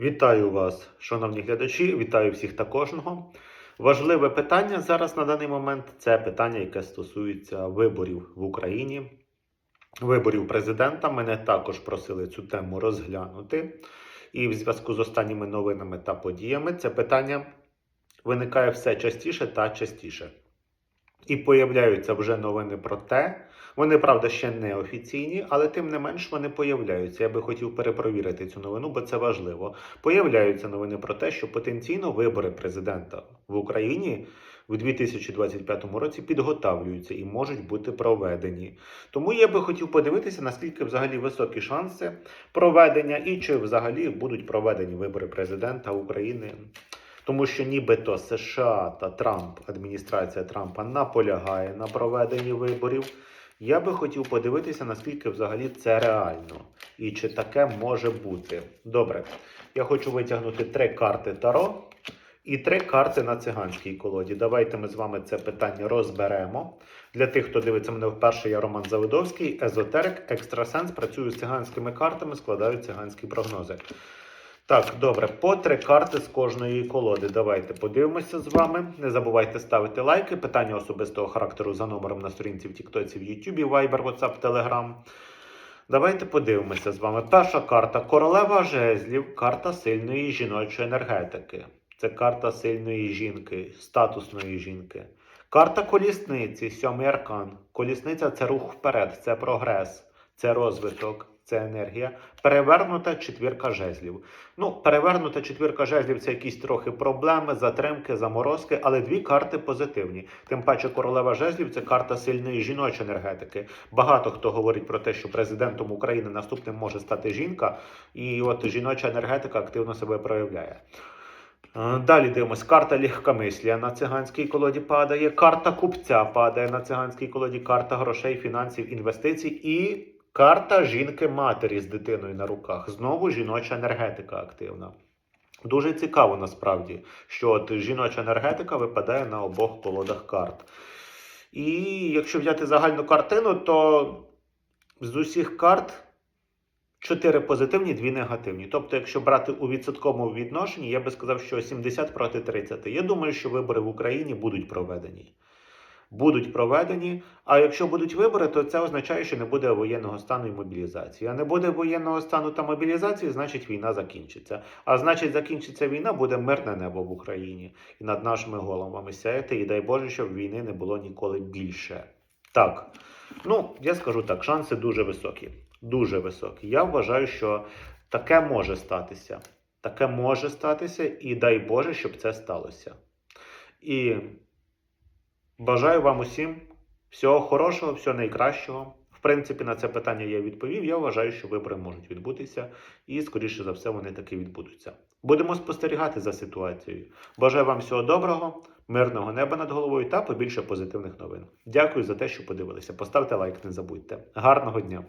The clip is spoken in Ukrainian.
Вітаю вас, шановні глядачі, вітаю всіх та кожного. Важливе питання зараз на даний момент це питання, яке стосується виборів в Україні, виборів президента. Мене також просили цю тему розглянути. І в зв'язку з останніми новинами та подіями це питання виникає все частіше та частіше. І появляються вже новини про те, вони, правда, ще не офіційні, але тим не менш вони появляються. Я би хотів перепровірити цю новину, бо це важливо. Появляються новини про те, що потенційно вибори президента в Україні в 2025 році підготавлюються і можуть бути проведені. Тому я би хотів подивитися, наскільки взагалі високі шанси проведення і чи взагалі будуть проведені вибори президента України. Тому що нібито США та Трамп, адміністрація Трампа наполягає на проведенні виборів. Я би хотів подивитися, наскільки взагалі це реально і чи таке може бути. Добре, я хочу витягнути три карти Таро і три карти на циганській колоді. Давайте ми з вами це питання розберемо. Для тих, хто дивиться мене вперше, я Роман Завидовський, езотерик, екстрасенс. Працюю з циганськими картами, складаю циганські прогнози. Так, добре, по три карти з кожної колоди. Давайте подивимося з вами. Не забувайте ставити лайки. Питання особистого характеру за номером на сторінці в Тіктоці, в Ютубі, Viber, WhatsApp, Telegram. Давайте подивимося з вами. Перша карта королева жезлів, карта сильної жіночої енергетики. Це карта сильної жінки, статусної жінки. Карта колісниці, сьомий аркан. Колісниця це рух вперед, це прогрес, це розвиток, це енергія. Перевернута четвірка жезлів. Ну, перевернута четвірка жезлів це якісь трохи проблеми, затримки, заморозки, але дві карти позитивні. Тим паче королева жезлів це карта сильної жіночої енергетики. Багато хто говорить про те, що президентом України наступним може стати жінка, і от жіноча енергетика активно себе проявляє. Е, Далі дивимось, карта легкомислія на циганській колоді падає, карта купця падає на циганській колоді, карта грошей, фінансів, інвестицій і карта жінки-матері з дитиною на руках. Знову жіноча енергетика активна. Дуже цікаво насправді, що от жіноча енергетика випадає на обох колодах карт. І якщо взяти загальну картину, то з усіх карт Чотири позитивні, дві негативні. Тобто, якщо брати у відсотковому відношенні, я би сказав, що 70 проти 30. Я думаю, що вибори в Україні будуть проведені. Будуть проведені. А якщо будуть вибори, то це означає, що не буде воєнного стану і мобілізації. А не буде воєнного стану та мобілізації, значить війна закінчиться. А значить, закінчиться війна, буде мирне небо в Україні і над нашими головами сяяти. І дай Боже, щоб війни не було ніколи більше. Так, ну я скажу так, шанси дуже високі. Дуже високі. Я вважаю, що таке може статися. Таке може статися, і дай Боже, щоб це сталося. І бажаю вам усім всього хорошого, всього найкращого. В принципі, на це питання я відповів. Я вважаю, що вибори можуть відбутися, і, скоріше за все, вони таки відбудуться. Будемо спостерігати за ситуацією. Бажаю вам всього доброго, мирного неба над головою та побільше позитивних новин. Дякую за те, що подивилися. Поставте лайк, не забудьте. Гарного дня!